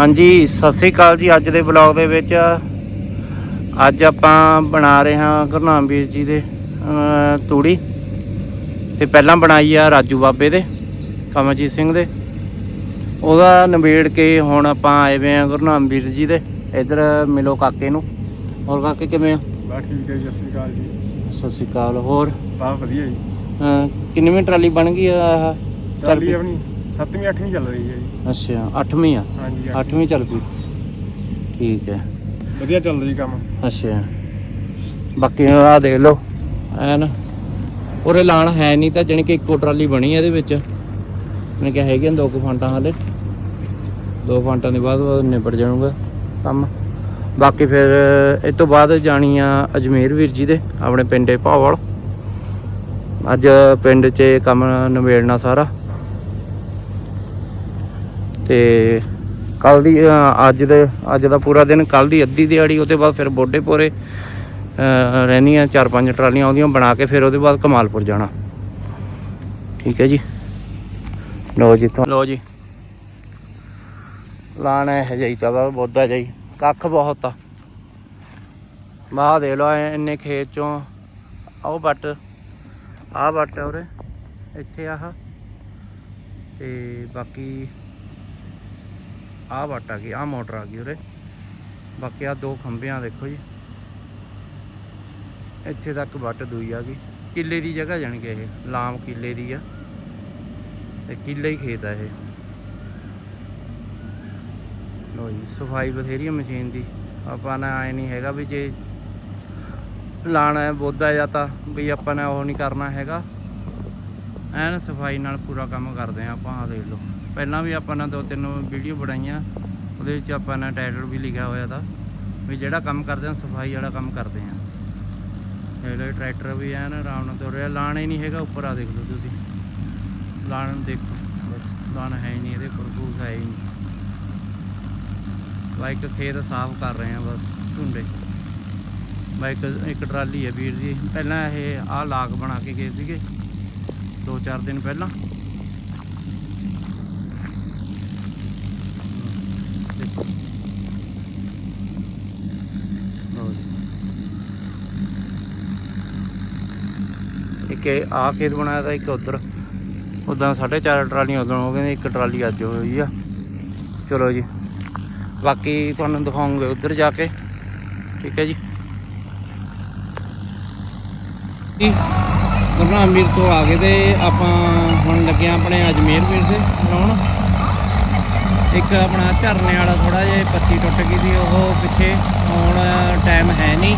ਹਾਂਜੀ ਸਤਿ ਸ੍ਰੀ ਅਕਾਲ ਜੀ ਅੱਜ ਦੇ ਬਲੌਗ ਦੇ ਵਿੱਚ। ਅੱਜ ਆਪਾਂ ਬਣਾ ਰਹੇ ਹਾਂ ਗੁਰਨਾਮ ਵੀਰ ਜੀ ਦੇ ਤੂੜੀ। ਤੇ ਪਹਿਲਾਂ ਬਣਾਈ ਆ ਰਾਜੂ ਬਾਬੇ ਦੇ ਕਮਲਜੀਤ ਸਿੰਘ ਦੇ। ਉਹਦਾ ਨਿਬੇੜ ਕੇ ਹੁਣ ਆਪਾਂ ਆਏ ਵੇ ਆ ਗੁਰਨਾਮ ਵੀਰ ਜੀ ਦੇ ਇੱਧਰ ਮਿਲੋ ਕਾਕੇ ਨੂੰ। ਹੋਰ ਕਾਕੇ ਕਿਵੇਂ ਆ ਬਾ ਠੀਕ ਹੈ ਜੀ ਸਤਿ ਸ਼੍ਰੀ ਅਕਾਲ ਜੀ। ਸਤਿ ਸ੍ਰੀ ਅਕਾਲ ਹੋਰ? ਬਾ ਵਧੀਆ ਜੀ। ਕਿੰਨਵੀਂ ਟਰਾਲੀ ਬਣ ਗਈ ਆ ਆਹ? ਟਰਾਲੀ ਆਪਣੀ 7ਵੀਂ 8ਵੀਂ ਚੱਲ ਰਹੀ ਹੈ ਜੀ। ਅੱਛਾ 8ਵੀਂ ਆ? ਹਾਂਜੀ 8ਵੀਂ ਚੱਲ ਪਈ। ਠੀਕ ਹੈ। ਵਧੀਆ ਚੱਲ ਰਹੀ ਕੰਮ। ਅੱਛਾ। ਬਾਕੀ ਆ ਦੇਖ ਲਓ ਐਨ ਉਰੇ ਲਾਣ ਹੈ ਨਹੀਂ ਤਾਂ ਜਾਣੀ ਕਿ ਇੱਕੋ ਟਰਾਲੀ ਬਣੀ ਹੈ ਇਹਦੇ ਵਿੱਚ। ਮੈਂ ਕਿਹਾ ਹੈਗੇ ਦੋ ਕੁ ਫਾਂਟਾਂ ਹਾਲੇ। ਦੋ ਫਾਂਟਾਂ ਦੇ ਬਾਅਦ ਉਹ ਨਿਬੜ ਜਾਣੂਗਾ ਕੰਮ। ਬਾਕੀ ਫਿਰ ਇਹ ਤੋਂ ਬਾਅਦ ਜਾਣੀ ਆ ਅਜਮੇਰ ਵੀਰ ਜੀ ਦੇ ਆਪਣੇ ਪਿੰਡੇ ਭਾਵਲ ਅੱਜ ਪਿੰਡ 'ਚ ਕੰਮ ਨਿਬੇੜਨਾ ਸਾਰਾ। ਤੇ ਕੱਲ ਦੀ ਅੱਜ ਦੇ, ਅੱਜ ਦਾ ਪੂਰਾ ਦਿਨ, ਕੱਲ ਦੀ ਅੱਧੀ ਦਿਹਾੜੀ, ਉਹਦੇ ਬਾਅਦ ਫਿਰ ਬੋਡੇ ਪੋਰੇ ਰਹਿਣੀਆਂ ਚਾਰ ਪੰਜ ਟਰਾਲੀਆਂ ਆਉਂਦੀਆਂ, ਬਣਾ ਕੇ ਫਿਰ ਉਹਦੇ ਬਾਅਦ ਕਮਾਲਪੁਰ ਜਾਣਾ। ਠੀਕ ਹੈ ਜੀ? ਲੋ ਜੀ ਤੋਂ ਲੋ ਜੀ। ਪਲਾਨ ਹੈ ਜਾਈ ਤਾਂ ਬਾ ਬੋਦਾ ਜਾਈ ਕੱਖ ਬਹੁਤ ਆ। ਮਾਹ ਦੇ ਲੋ ਇੰਨੇ ਖੇਤ ਚੋਂ, ਆਹ ਬੱਟ ਆਹ ਬੱਟ ਆ ਉਰੇ, ਇੱਥੇ ਆਹ। ਤੇ ਬਾਕੀ ਆਹ ਵੱਟ ਆ ਗਈ, ਆਹ ਮੋਟਰ ਆ ਗਈ ਉਰੇ। ਬਾਕੀ ਆ ਦੋ ਖੰਭਿਆਂ ਦੇਖੋ ਜੀ। ਇੱਥੇ ਤੱਕ ਵੱਟ ਦੂਈ ਆ ਗਈ। ਕਿੱਲੇ ਦੀ ਜਗ੍ਹਾ ਜਾਣੀ ਕਿ ਇਹ, ਲਾਮ ਕਿੱਲੇ ਦੀ ਆ। ਤੇ ਕਿੱਲੇ ਹੀ ਖੇਤ ਆ ਇਹ। ਲੋ ਜੀ, ਸਫ਼ਾਈ ਬਥੇਰੀ ਆ ਮਸ਼ੀਨ ਦੀ। ਆਪਾਂ ਨੇ ਆਏ ਨਹੀਂ ਹੈਗਾ ਵੀ ਜੇ ਲਾਣਾ ਹੈ ਬੋਦਾ ਜਾਂ ਤਾਂ ਵੀ ਆਪਾਂ ਨੇ ਉਹ ਨਹੀਂ ਕਰਨਾ ਹੈਗਾ। ਐਨ ਸਫ਼ਾਈ ਨਾਲ ਪੂਰਾ ਕੰਮ ਕਰਦੇ ਆ ਆਪਾਂ ਆ ਦੇਖ ਲਓ। ਪਹਿਲਾਂ ਵੀ ਆਪਾਂ ਨੇ ਦੋ ਤਿੰਨ ਵੀਡੀਓ ਬਣਾਈਆਂ, ਉਹਦੇ ਵਿੱਚ ਆਪਾਂ ਨੇ ਟਾਈਟਲ ਵੀ ਲਿਖਿਆ ਹੋਇਆ ਤਾਂ, ਵੀ ਜਿਹੜਾ ਕੰਮ ਕਰਦੇ ਆ, ਸਫ਼ਾਈ ਵਾਲਾ ਕੰਮ ਕਰਦੇ ਆ। ਇਹ ਟਰੈਕਟਰ ਵੀ ਐਨ ਆਰਾਮ ਨਾਲ ਤੁਰ ਰਿਹਾ, ਲਾਣ ਹੀ ਨਹੀਂ ਹੈਗਾ ਉੱਪਰ ਆ ਦੇਖ ਲਓ ਤੁਸੀਂ। ਲਾਣ ਦੇਖੋ, ਬਸ, ਲਾਣ ਹੈ ਹੀ ਨਹੀਂ ਇਹਦੇ ਉੱਪਰ ਹੈ ਹੀ ਨਹੀਂ। ਬਾਈਕ ਖੇਤ ਸਾਫ਼ ਕਰ ਰਹੇ ਆ ਬਸ ਢੁੰਡੇ ਬਾਈਕ ਇੱਕ ਟਰਾਲੀ ਹੈ ਵੀਰ ਜੀ, ਪਹਿਲਾਂ ਇਹ ਆਹ ਲਾਗ ਬਣਾ ਕੇ ਗਏ ਸੀਗੇ, ਦੋ ਚਾਰ ਦਿਨ ਪਹਿਲਾਂ। ਇੱਕ ਇਹ ਆਹ ਖੇਤ ਬਣਾਇਆ ਤਾਂ ਇੱਕ ਉਧਰ। ਉਦਾਂ ਸਾਢੇ ਚਾਰ ਟਰਾਲੀਆਂ ਉਦੋਂ ਹੋ ਗਈਆਂ, ਇੱਕ ਟਰਾਲੀ ਅੱਜ ਹੋਈ ਆ। ਚਲੋ ਜੀ, ਬਾਕੀ ਤੁਹਾਨੂੰ ਦਿਖਾਉਂਗੇ ਉਧਰ ਜਾ ਕੇ। ਠੀਕ ਹੈ ਜੀ। ਜੀ ਗੁਰਨਾਮ ਤੋਂ ਆ ਗਏ ਤੇ ਆਪਾਂ ਹੁਣ ਲੱਗੇ ਆਪਣੇ ਅਜਮੇਰ ਵੀਰ ਦੇ ਲਾਉਣ। ਇੱਕ ਆਪਣਾ ਝਰਨੇ ਵਾਲਾ ਥੋੜਾ ਜਿਹਾ ਪੱਤੀ ਟੁੱਟ ਗਈ ਸੀ, ਉਹ ਪਿੱਛੇ ਹੁਣ ਟਾਈਮ ਹੈ ਨਹੀਂ।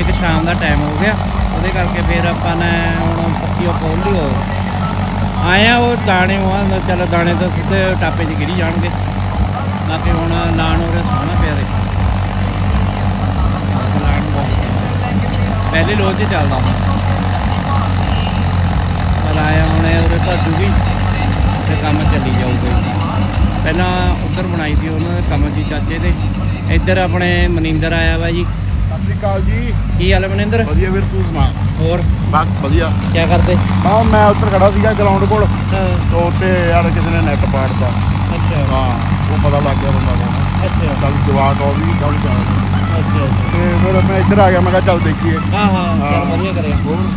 ਇੱਕ ਸ਼ਾਮ ਦਾ ਟਾਈਮ ਹੋ ਗਿਆ। ਉਹਦੇ ਕਰਕੇ ਫਿਰ ਆਪਾਂ ਨੇ ਹੁਣ ਪੱਤੀ ਉਹ ਖੋਲ ਲਈ ਉਹ। ਆਇਆ ਉਹ ਦਾਣੇ ਉਹ ਆ, ਚੱਲ ਦਾਣੇ ਤਾਂ ਸਿੱਧੇ ਟਾਪੇ 'ਚ ਗਿਰੀ ਜਾਣਗੇ। ਬਾਕੀ ਹੁਣ ਲਾਣ ਉਰੇ ਸੋਹਣਾ ਪਿਆ ਦੇ ਪਹਿਲੇ ਲੋਚ 'ਚ ਚੱਲਦਾ ਹੁਣ। ਪਰ ਆਇਆ ਹੁਣ ਇਹ ਉਰੇ ਭੱਜੂਗੀ ਤੇ ਕੰਮ ਚੱਲੀ ਜਾਊਗਾ ਪਹਿਲਾਂ ਉੱਧਰ ਬਣਾਈ ਸੀ ਉਹਨਾਂ ਦੇ ਕੰਮ ਜੀ ਚਾਚੇ ਦੇ। ਇੱਧਰ ਆਪਣੇ ਮਨਿੰਦਰ ਆਇਆ ਵਾ ਜੀ। ਅਕਾਲ ਜੀ। ਕੀ ਹਾਲ ਹੈ ਮਨਿੰਦਰ? ਵਧੀਆ ਵੀਰ ਤੂੰ ਸੁਣਾ? ਹੋਰ? ਬਸ ਵਧੀਆ। ਕੀ ਕਰਦੇ? ਬਾ ਮੈਂ ਉੱਧਰ ਖੜਾ ਸੀਗਾ ਗਰਾਊਂਡ ਕੋਲ। ਹਾਂ। ਤੋਂ ਉੱਤੇ ਯਾਰ ਕਿਸੇ ਨੇ ਨੈਟ ਪਾੜਤਾ। ਅੱਛਾ। ਹਾਂ ਉਹ ਪਤਾ ਲੱਗ ਗਿਆ ਬੰਦਾ ਕੋਲ। ਅੱਛਾ। ਚੱਲ ਜਵਾਕ ਉਹ ਵੀ ਚੱਲ ਜਾ। ਅੱਛਾ ਤੇ ਫਿਰ ਮੈਂ ਇੱਧਰ ਆ ਗਿਆ ਮੈਂ ਕਿਹਾ ਚੱਲ ਦੇਖੀਏ। ਹਾਂ ਹਾਂ ਚੱਲ ਵਧੀਆ ਕਰਿਆ। ਹੋਰ?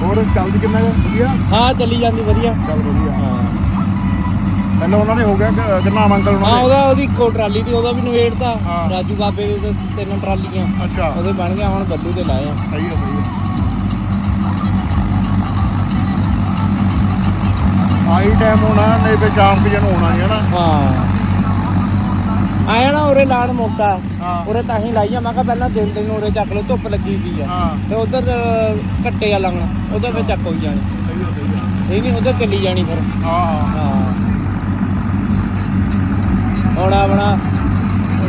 ਹੋਰ ਚੱਲਦੀ ਕਿੰਨਾ? ਵਧੀਆ? ਹਾਂ ਚੱਲੀ ਜਾਂਦੀ ਵਧੀਆ। ਚੱਲ ਵਧੀਆ। ਹਾਂ। ਪਹਿਲਾਂ ਉਹਨਾਂ ਨੇ ਹੋ ਗਿਆ ਗਰਨਾਮ ਅੰਕਲ ਹਾਂ ਉਹਨਾਂ ਉਹਦਾ ਉਹਦੀ ਇੱਕੋ ਟਰਾਲੀ ਦੀ ਉਹਦਾ ਵੀ ਨਵੇੜਤਾ ਹਾਂ। ਰਾਜੂ ਬਾਬੇ ਦੇ ਤੇ ਤਿੰਨ ਟਰਾਲੀਆਂ। ਨੇ ਅੱਛਾ। ਉਹਦੇ ਬਣ ਗਿਆ ਹੁਣ ਬੱਲੂ ਤੇ ਲਾਏ ਆ। ਸਹੀ ਹੈ ਸਹੀ ਹੈ ਆਈ ਟਾਈਮ ਹੋਣਾ ਨਹੀਂ ਤੇ ਸ਼ਾਮ ਕਿ ਜਨ ਹੋਣਾ ਨਹੀਂ ਹਨਾ ਹਾਂ। ਆਇਆ ਨਾ ਉਰੇ ਲਾਣ ਮੋਟਾ ਹਾਂ। ਉਰੇ ਤਾਂ ਹੀ ਲਾਈ ਆ ਮੈਂ ਕਿਹਾ ਪਹਿਲਾਂ ਦਿਨ ਦਿਨ ਉਰੇ ਚੱਕ ਲਓ ਧੁੱਪ ਲੱਗੀ ਪਈ ਆ। ਹਾਂ। ਤੇ ਉਧਰ ਘੱਟੇ ਆ ਲੰਗਣਾ ਉਧਰ ਫਿਰ ਚੱਕ ਹੋਈ ਜਾਣੀ। ਸਹੀ ਹੈ ਸਹੀ ਹੈ ਇਹ ਨਹੀਂ ਉਧਰ ਚੱਲੀ ਜਾਣੀ ਫਿਰ। ਹਾਂ ਹਾਂ। ਹਾਂ। ਹੁਣ ਆਪਣਾ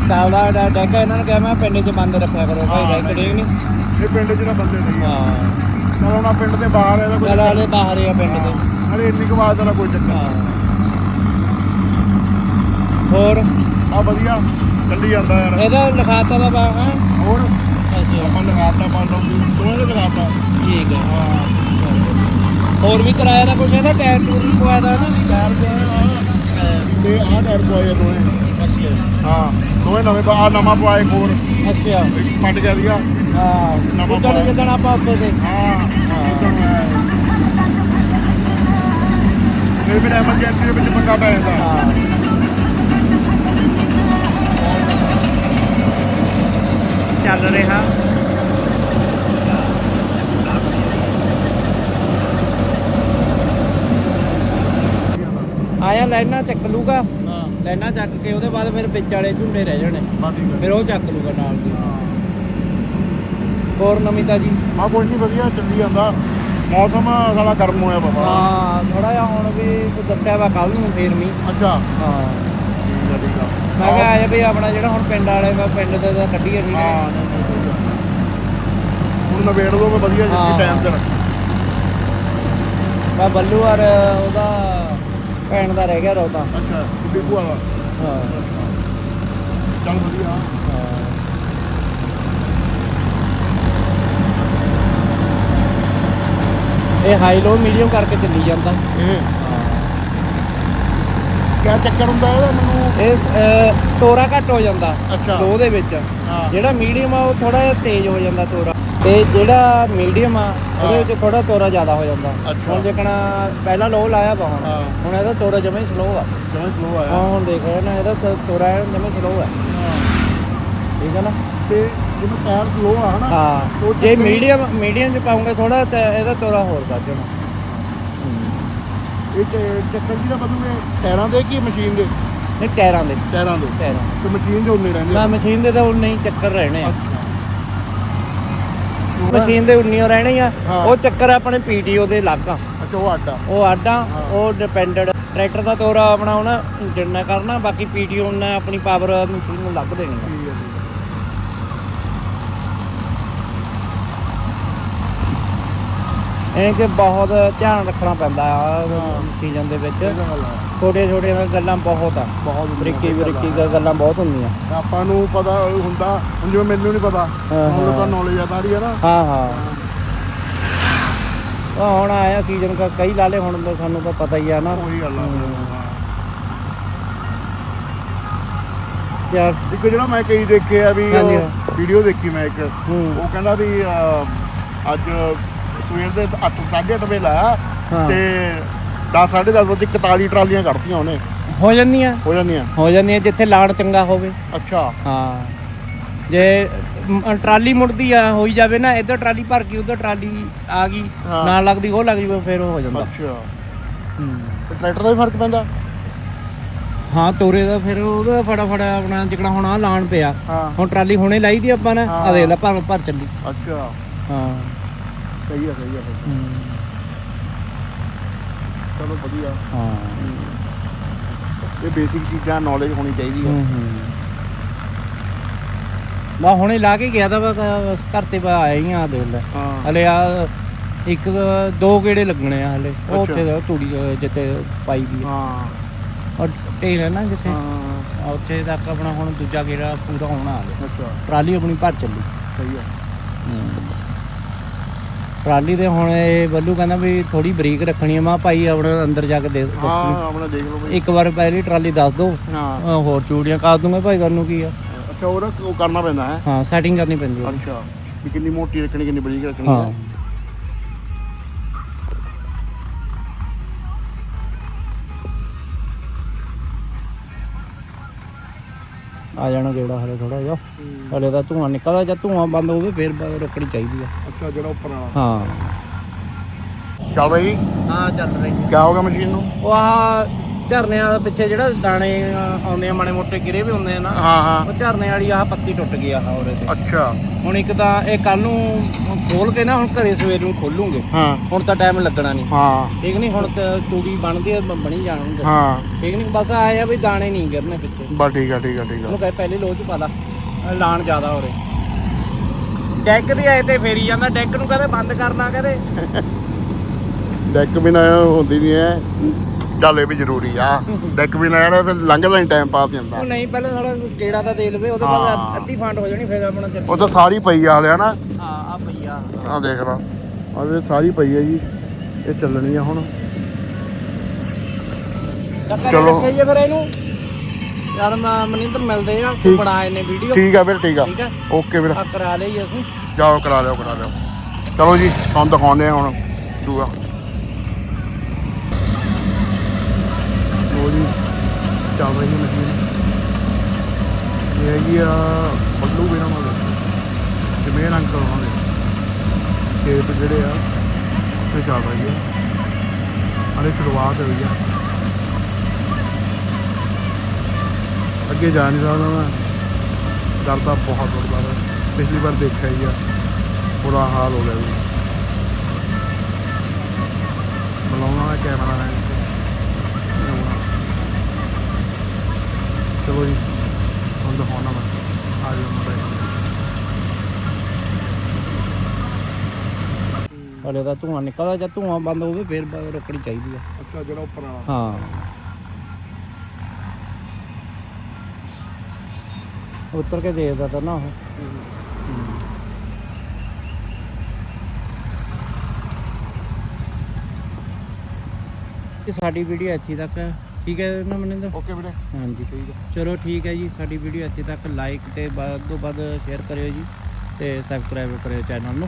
ਚੱਲਦਾ ਡੈਕਾ ਇਹਨਾਂ ਨੂੰ ਕਿਹਾ ਮੈਂ ਪਿੰਡ 'ਚ ਬੰਦ ਰੱਖਿਆ ਕਰੋ ਭਾਈ ਹਾਂ, ਡੈਕ ਠੀਕ ਨਹੀਂ ਇਹ ਪਿੰਡ ਚ ਤਾਂ ਬੰਦੇ ਨਹੀਂ। ਹਾਂ। ਚਲ ਹੁਣ ਆਹ ਪਿੰਡ ਦੇ ਬਾਹਰ ਇਹਦਾ ਕੋਈ ਚੱਲ ਆਲੇ ਬਾਹਰ ਹੀ ਆ ਪਿੰਡ ਦੇ। ਹਲੇ ਇੰਨੀ ਕੁ ਆਵਾਜ਼ ਦਾ ਕੋਈ ਚੱਕਰ ਹਾਂ। ਹੋਰ? ਆ ਵਧੀਆ ਚੱਲੀ ਜਾਂਦਾ ਯਾਰ। ਇਹਦਾ ਲਿਖਾਤਾ ਦਾ ਬਾ ਹਾਂ? ਹੋਰ? ਅੱਛਾ। ਆਪਾਂ ਲਗਾਤਾ ਮੰਨ ਲਓ ਵੀ ਦੋਵੇਂ ਦੇ ਲਗਾਤਾ ਠੀਕ ਹੈ। ਹਾਂ। ਹੋਰ ਵੀ ਕਰਾਇਆ ਦਾ ਕੁਛ ਇਹਦਾ ਟਾਇਰ ਟੂਰ ਵੀ ਪਵਾਇਆ ਦਾ ਨਾ? ਟਾਇਰ ਕੋਲ ਤੇ ਆਹ ਟਾਇਰ ਪਵਾਏ ਆ ਦੋਵੇਂ। ਹਾਂ ਦੋਵੇਂ ਨਵੇਂ ਪਾ- ਆਹ ਨਵਾਂ ਪਵਾਏ ਹੋਰ। ਅੱਛਾ। ਇੱਕ ਫਟ ਗਿਆ ਸੀਗਾ। ਹਾਂ। ਨਵਾਂ ਉਦੋਂ ਪਾਇਆ। ਜਿੱਦਣ ਆਪਾਂ ਉੱਤੇ ਤੇ ਹਾਂ ਇਹ ਵੀ ਐਮਰਜੈਂਸੀ ਦੇ ਵਿੱਚ ਪੰਗਾ ਪੈ ਜਾਂਦਾ। ਹਾਂ। ਚੱਲ ਰਿਹਾ। ਆਇਆ ਲੈਣਾ ਚੱਕ ਲੂਗਾ ਹਾਂ। ਲੈਣਾ ਚੱਕ ਕੇ ਉਹਦੇ ਬਾਅਦ ਫਿਰ ਵਿੱਚ ਵਾਲੇ ਝੁੰਡੇ ਰਹਿ ਜਾਣੇ। ਬਾ ਠੀਕ ਹੈ ਫਿਰ ਉਹ ਚੱਕ ਲੂਗਾ ਨਾਲ ਦੀ। ਹੋਰ ਨਮਿਤਾ ਜੀ ਆ ਕੋਈ ਨਹੀਂ ਵਧੀਆ ਚੱਲੀ ਜਾਂਦਾ। ਮੌਸਮ ਸਾਲਾ ਗਰਮ ਹੋਇਆ ਬਾਬਾ ਹਾਂ ਥੋੜਾ ਜਿਹਾ ਹੁਣ ਵੀ ਦੱਸਿਆ ਵਾ ਕੱਲ ਨੂੰ ਫੇਰ ਮੀਂਹ। ਅੱਛਾ। ਹਾਂ। ਠੀਕ ਆ ਮੈਂ ਕਿਹਾ ਆਇਆ ਵੀ ਆਪਣਾ ਜਿਹੜਾ ਹੁਣ ਪਿੰਡ ਵਾਲੇ ਵਾ ਪਿੰਡ ਦੇ ਤਾਂ ਕੱਢੀਏ ਠੀਕ ਹਾਂ ਹੈ ਨਹੀਂ, ਨਹੀਂ, ਠੀਕ ਆ। ਹੁਣ ਨਵੇੜ ਦੋ ਮੈਂ ਵਧੀਆ ਹਾਂ। ਜੀ ਟਾਈਮ ਤੇ ਬਾ ਬੱਲੂ ਔਰ ਉਹਦਾ ਭੈਣ ਦਾ ਰਹਿ ਗਿਆ ਰੋਤਾ ਅੱਛਾ ਕਿੱਡੀ ਭੂਆ ਦਾ ਹਾਂ। ਚੱਲ ਵਧੀਆ। ਇਹ ਹਾਈ ਲੋ ਮੀਡੀਅਮ ਕਰਕੇ ਚੱਲੀ ਜਾਂਦਾ। ਇਹ? ਕਿਆ ਚੱਕਰ ਹੁੰਦਾ ਇਹਦਾ ਮੈਨੂੰ? ਅਹ, ਤੋਰਾ ਘੱਟ ਹੋ ਜਾਂਦਾ। ਅੱਛਾ। ਲੋ ਦੇ ਵਿੱਚ। ਹਾਂ। ਜਿਹੜਾ ਮੀਡੀਅਮ ਆ ਉਹ ਥੋੜਾ ਜਿਹਾ ਤੇਜ਼ ਹੋ ਜਾਂਦਾ ਤੋਰਾ। ਤੇ ਜਿਹੜਾ ਮੀਡੀਅਮ ਆ ਉਹਦੇ ਹਾਂ। ਵਿੱਚ ਥੋੜਾ ਤੋਰਾ ਜ਼ਿਆਦਾ ਹੋ ਜਾਂਦਾ। ਅੱਛਾ। ਹੁਣ ਦੇਖਣਾ ਪਹਿਲਾਂ ਲੋ ਲਾਇਆ ਵਾ ਹੁਣ। ਹਾਂ। ਹੁਣ ਇਹਦਾ ਤੋਰਾ ਜਮੇ ਸਲੋ ਆ। ਜਮਾਂ ਸਲੋ ਹਾਂ ਆਇਆ। ਹੁਣ ਦੇਖ ਰਿਹਾ ਨਾ ਇਹਦਾ ਤ- ਤੋਰਾ ਜਮੇ ਸਲੋ ਆ। ਠੀਕ ਹੈ ਨਾ? ਤੇ ਜਿਹਨੂੰ ਟਾਇਰ ਸਲੋ ਆ ਹਨਾ? ਹਾਂ। ਉਹ ਜੇ ਮੀਡੀਅਮ ਮੀਡੀਅਮ ਚ ਪਾਉਂਗੇ ਥੋੜਾ ਤਾਂ ਇਹਦਾ ਤੋਰਾ ਹੋਰ ਵੱਧ ਜਾਣਾ। ਇਹ ਚ- ਚੱਕਰ ਜੀ ਦਾ ਬਦਲੂਗੇ ਟਾਇਰਾਂ ਦੇ ਕੀ ਮਸ਼ੀਨ ਦੇ? ਨਹੀਂ ਟਾਇਰਾਂ ਦੇ। ਟਾਇਰਾਂ ਦੇ। ਟਾਇਰਾਂ ਤੇ ਮਸ਼ੀਨ ਦੇ ਉਨੇ ਰਹਿੰਦੇ ਨਾ ਮਸ਼ੀਨ ਦੇ ਤਾਂ ਉਨੇ ਹੀ ਚੱਕਰ ਰਹਿਣੇ ਆ। ਅੱਛਾ। ਮਸ਼ੀਨ ਦੇ ਉਨੇ ਹੀ ਰਹਿਣੇ ਆ। ਉਹ ਚੱਕਰ ਆਪਣੇ ਪੀਟੀਓ ਦੇ ਲੱਗ ਆ। ਅੱਛਾ ਉਹ ਆਡਾ ਉਹ ਆਡਾ। ਉਹ ਡਿਪੈਂਡਡ ਟਰੈਕਟਰ ਦਾ ਤੋਰਾ ਆਪਣਾ ਉਹਨਾਂ ਜਿੰਨਾ ਕਰਨਾ ਬਾਕੀ ਪੀਟੀਓ ਨੇ ਆਪਣੀ ਪਾਵਰ ਮਸ਼ੀਨ ਨੂੰ ਲੱਗ ਦੇਣੀ ਆ। ਠੀਕ ਹੈ ਠੀਕ ਇਹ ਕਿ ਬਹੁਤ ਧਿਆਨ ਰੱਖਣਾ ਪੈਂਦਾ ਆ। ਸੀਜ਼ਨ ਦੇ ਵਿੱਚ। ਇਹ ਤਾਂ ਗੱਲ ਬਹੁਤ ਆ। ਬਹੁਤ ਬਰੀਕੀ ਬਰੀਕੀ ਗੱਲਾਂ ਬਹੁਤ ਹੁੰਦੀਆਂ। ਆਪਾਂ ਨੂੰ ਪਤਾ ਹੁੰਦਾ ਹੁਣ ਜਿਵੇਂ ਮੈਨੂੰ ਨਹੀਂ ਪਤਾ ਹਾਂ, ਹੁਣ ਹਾਂ। ਨੌਲੇਜ ਆ ਤਾੜੀ ਹੈ ਨਾ ਹਾਂ। ਹਾਂ। ਉਹ ਹੁਣ ਆਇਆ ਸੀਜ਼ਨ ਕਾ ਕਈ ਲਾਲੇ ਹੁਣ ਤਾਂ ਸਾਨੂੰ ਤਾਂ ਪਤਾ ਹੀ ਆ ਨਾ। ਉਹੀ ਗੱਲ ਆ। ਯਾਰ ਇੱਕ ਜਿਹੜਾ ਮੈਂ ਕਈ ਦੇਖੇ ਆ ਵੀ ਵੀਡੀਓ ਦੇਖੀ ਮੈਂ ਇੱਕ। ਉਹ ਕਹਿੰਦਾ ਵੀ ਅੱਜ ਸਵੇਰ ਦੇ 8 8:30 ਵਜੇ ਲਾਇਆ ਹਾਂ। ਤੇ 10 10:30 ਵਜੇ 41 ਟਰਾਲੀਆਂ ਕੱਢਤੀਆਂ ਉਹਨੇ। ਹੋ ਜਾਂਦੀਆਂ? ਹੋ ਜਾਂਦੀਆਂ। ਹੋ ਜਾਂਦੀਆਂ ਜਿੱਥੇ ਲਾਣ ਚੰਗਾ ਹੋਵੇ। ਅੱਛਾ। ਹਾਂ। ਜੇ ਮ, ਟਰਾਲੀ ਮੁੜਦੀ ਆ ਹੋਈ ਜਾਵੇ ਨਾ ਇੱਧਰ ਟਰਾਲੀ ਭਰ ਗਈ ਉਧਰ ਟਰਾਲੀ ਆ ਗਈ ਹਾਂ। ਨਾਲ ਲੱਗਦੀ ਉਹ ਲੱਗ ਜਵੇ ਫਿਰ ਉਹ ਹੋ ਜਾਂਦਾ। ਅੱਛਾ। ਹੂੰ। ਤੇ ਟਰੈਕਟਰ ਦਾ ਵੀ ਫ਼ਰਕ ਪੈਂਦਾ? ਹਾਂ ਤੋਰੇ ਦਾ ਫਿਰ ਉਹਦਾ ਫਟਾਫਟ ਆਪਣਾ ਜਿਕਣਾ ਹੁਣ ਆ ਲਾਣ ਪਿਆ। ਹਾਂ। ਹੁਣ ਟਰਾਲੀ ਹੁਣੇ ਲਾਈ ਦੀ ਆਪਾਂ ਨੇ ਹਾਂ। ਆ ਦੇਖ ਲੈ ਭਰ ਭਰ ਚੱਲੀ। ਅੱਛਾ। ਹਾਂ। ਸਹੀ ਆ ਸਹੀ ਆ ਫਿਰ। ਹੂੰ। ਚਲੋ ਵਧੀਆ। ਹਾਂ। ਇਹ ਬੇਸਿਕ ਚੀਜ਼ਾਂ ਨੌਲੇਜ ਹੋਣੀ ਚਾਹੀਦੀ ਹੈ ਹੂੰ ਹੂੰ। ਮੈਂ ਹੁਣੇ ਲਾ ਕੇ ਗਿਆ ਤਾਂ ਬਸ ਘਰ ਤੇ ਬਾ ਆਇਆ ਹੀ ਆ ਦੇਖ ਲੈ। ਹਾਂ। ਹਲੇ ਆ ਇੱਕ ਦੋ ਗੇੜੇ ਲੱਗਣੇ ਆ ਹਲੇ। ਉਹ ਅੱਛਾ। ਉੱਥੇ ਤੂੜੀ ਅਹ, ਜਿੱਥੇ ਪਾਈ ਆ। ਹਾਂ। ਔਰ ਢੇਰ ਹੈ ਨਾ ਜਿੱਥੇ। ਹਾਂ। ਆ ਉੱਥੇ ਤੱਕ ਆਪਣਾ ਹੁਣ ਦੂਜਾ ਗੇੜਾ ਪੂਰਾ ਹੋਣਾ ਹਾਲੇ। ਅੱਛਾ। ਟਰਾਲੀ ਆਪਣੀ ਭਰ ਚੱਲੀ। ਸਹੀ ਆ। ਟਰਾਲੀ ਦੇ ਹੁਣ ਇਹ ਬੱਲੂ ਕਹਿੰਦਾ ਵੀ ਥੋੜੀ ਬਰੀਕ ਰੱਖਣੀ ਆ। ਮੈਂ ਭਾਈ ਆਪਣਾ ਅੰਦਰ ਜਾ ਕੇ ਦੇ ਹਾਂ ਆਪਣਾ ਦੇਖ ਲਓ ਬਈ ਇੱਕ ਵਾਰ ਪਹਿਲੀ ਟਰਾਲੀ ਦੱਸ ਦੋ ਹਾਂ। ਹੋਰ ਚੂੜੀਆਂ ਕਰ ਦੂੰਗਾ ਭਾਈ ਕਰਨ ਕੀ ਆ? ਅੱਛਾ ਉਹ ਰੱਖ- ਉਹ ਕਰਨਾ ਪੈਂਦਾ ਹੈ। ਹਾਂ ਸੈਟਿੰਗ ਕਰਨੀ ਪੈਂਦੀ ਆ ਅੱਛਾ ਵੀ ਕਿੰਨੀ ਮੋਟੀ ਰੱਖਣੀ ਕਿੰਨੀ ਬਰੀਕ ਰੱਖਣੀ ਹਾਂ। ਹੈ। ਆ ਜਾਣਾ ਗੇੜਾ ਹਲੇ ਥੋੜਾ ਜਿਹਾ। ਹਲੇ ਤਾਂ ਧੂਆਂ ਨਿਕਲਦਾ ਜਾਂ ਧੂਆਂ ਬੰਦ ਹੋਵੇ ਫਿਰ ਬ- ਰੋਕਣੀ ਚਾਹੀਦੀ ਆ। ਅੱਛਾ ਜਿਹੜਾ ਉੱਪਰ ਵਾਲਾ ਹਾਂ। ਚੱਲ ਰਹੀ ਹਾਂ ਚੱਲ ਰਹੀ ਕਿਆ ਹੋ ਗਿਆ ਮਸ਼ੀਨ ਨੂੰ? ਉਹ ਆ ਝਰਨਿਆਂ ਦੇ ਪਿੱਛੇ ਜਿਹੜਾ ਦਾਣੇ ਆਉਂਦੇ ਆ ਮਾੜੇ ਮੋਟੇ ਗਿਰੇ ਵੀ ਹੁੰਦੇ ਆ ਨਾ ਹਾਂ ਹਾਂ। ਉਹ ਝਰਨੇ ਵਾਲੀ ਆਹ ਪੱਤੀ ਟੁੱਟ ਗਈ ਆ ਉਹਦੇ ਤੇ। ਅੱਛਾ। ਹੁਣ ਇੱਕ ਤਾਂ ਇਹ ਕੱਲ ਨੂੰ ਖੋਲ ਕੇ ਨਾ ਹੁਣ ਘਰੇ ਸਵੇਰ ਨੂੰ ਖੋਲੂਗੇ। ਹਾਂ। ਹੁਣ ਤਾਂ ਟਾਈਮ ਲੱਗਣਾ ਨਹੀਂ ਹਾਂ। ਠੀਕ ਨਹੀਂ ਹੁਣ ਤਾਂ ਤੂੜੀ ਬਣਦੀ ਆ ਬਣੀ ਜਾਣਗੇ। ਹਾਂ। ਠੀਕ ਨਹੀਂ ਬਸ ਆਏ ਆ ਵੀ ਦਾਣੇ ਨਹੀਂ ਗਿਰਨੇ ਪਿੱਛੇ। ਬਸ ਠੀਕ ਆ ਠੀਕ ਆ ਠੀਕ ਉਹਨੂੰ ਆ ਕਹੇ ਪਹਿਲੇ ਲੋਚ ਪਾ ਲਾ ਲਾਣ ਜ਼ਿਆਦਾ ਹੋ ਰਹੇ ਡੈਕ ਦੀ ਆਏ ਤੇ ਫੇਰੀ ਜਾਂਦਾ ਡੈਕ ਨੂੰ ਕਹਿੰਦੇ ਬੰਦ ਕਰਨਾ ਕਹਿੰਦੇ। ਡੈਕ ਬਿਨਾ ਹੁੰਦੀ ਨਹੀਂ ਐ। ਚੱਲ ਇਹ ਵੀ ਜ਼ਰੂਰੀ ਆ। ਡੈਕ ਬਿਨਾ ਯਾਰ ਫਿਰ ਲੰਘਦਾ ਨਹੀਂ ਟਾਈਮ ਪਾਸ ਜਾਂਦਾ ਉਹ ਨਹੀਂ ਪਹਿਲਾਂ ਥੋੜਾ ਕਿਹੜਾ ਦਾ ਦੇ ਲਵੇ ਉਹਦੇ। ਬਾਅਦ ਅੱਧੀ ਫਾਂਟ ਹੋ ਜਾਣੀ ਫਿਰ ਆਪਣਾ ਉਹ ਤਾਂ ਸਾਰੀ ਪਈ ਆ ਹਲਿਆ ਨਾ ਹਾਂ ਆ। ਦੇਖ ਲਾ। ਆ ਇਹ ਸਾਰੀ ਪਈ ਆ ਜੀ। ਇਹ ਚੱਲਣੀ ਆ ਹੁਣ। ਚਲੋ। ਰੱਖਿਆ ਜੀ ਫਿਰ ਇਹਨੂੰ? ਯਾਰ ਮੈਂ ਮਨਿੰਦਰ ਮਿਲਦੇ ਆ ਠੀਕ। ਬਣਾ ਇਹਨੇ ਵੀਡੀਓ ਠੀਕ ਆ ਵੀਰ ਠੀਕ ਆ। ਓਕੇ ਵੀਰ ਆ ਕਰਾ ਲਈ ਅਸੀਂ। ਜਾਓ ਕਰਾ ਲਿਓ ਕਰਾ ਲਿਓ। ਚਲੋ ਜੀ ਤੁਹਾਨੂੰ ਦਿਖਾਉਂਦੇ ਆ ਹੁਣ। ਦੂਆ ਲੋ ਜੀ ਚੱਲ ਰਹੀ ਹੈ ਮਸ਼ੀਨ ਇਹ ਹੈਗੀ ਆ ਬੱਲੂ ਵੀਰਾਂ ਵਾਲੇ। ਜਮੇਰ ਅੰਕਲ ਉਹਨਾਂ ਦੇ। ਖੇਤ ਜਿਹੜੇ ਆ, ਉੱਥੇ ਚੱਲ ਰਹੀ ਹੈ ਹਾਲੇ ਸ਼ੁਰੂਆਤ ਹੋਈ ਆ। ਅੱਗੇ ਜਾ ਨਹੀਂ ਸਕਦਾ ਮੈਂ। ਡਰਦਾ ਬਹੁਤ ਡਰਦਾ ਮੈਂ ਪਿਛਲੀ ਵਾਰ ਦੇਖਿਆ ਹੀ ਆ। ਬੁਰਾ ਹਾਲ ਹੋ ਗਿਆ ਜੀ ਬੁਲਾਉਣਾ ਹੈ ਕੈਮਰਾ ਮੈਨ ਚਲੋ ਜੀ ਹੁਣ ਦਿਖਾਉਣਾ ਮੈਂ ਆ ਜਾਓ ਮੁੰਡੇ ਹਲੇ ਤਾਂ ਧੂਆਂ ਨਿਕਲਦਾ ਜਾਂ ਧੂਆਂ ਬੰਦ ਹੋਵੇ ਫਿਰ ਬ- ਰੋਕਣੀ ਚਾਹੀਦੀ ਆ। ਅੱਛਾ ਜਿਹੜਾ ਉੱਪਰ ਵਾਲਾ। ਹਾਂ। ਉੱਤਰ ਕੇ ਦੇਖਦਾ ਤਾਂ ਨਾ ਉਹ। ਇਹ ਸਾਡੀ ਵੀਡੀਓ ਇੱਥੇ ਤੱਕ ਹੈ ਠੀਕ ਹੈ ਨਾ ਮਨਿੰਦਰ? ਓਕੇ ਵੀਰੇ। ਹਾਂਜੀ। ਠੀਕ ਹੈ। ਚਲੋ ਠੀਕ ਹੈ ਜੀ ਸਾਡੀ ਵੀਡੀਓ ਇੱਥੇ ਤੱਕ ਲਾਈਕ ਤੇ ਵੱਧ ਤੋਂ ਵੱਧ ਸ਼ੇਅਰ ਕਰਿਓ ਜੀ ਤੇ ਸਬਸਕ੍ਰਾਈਬ ਕਰਿਓ ਚੈਨਲ ਨੂੰ।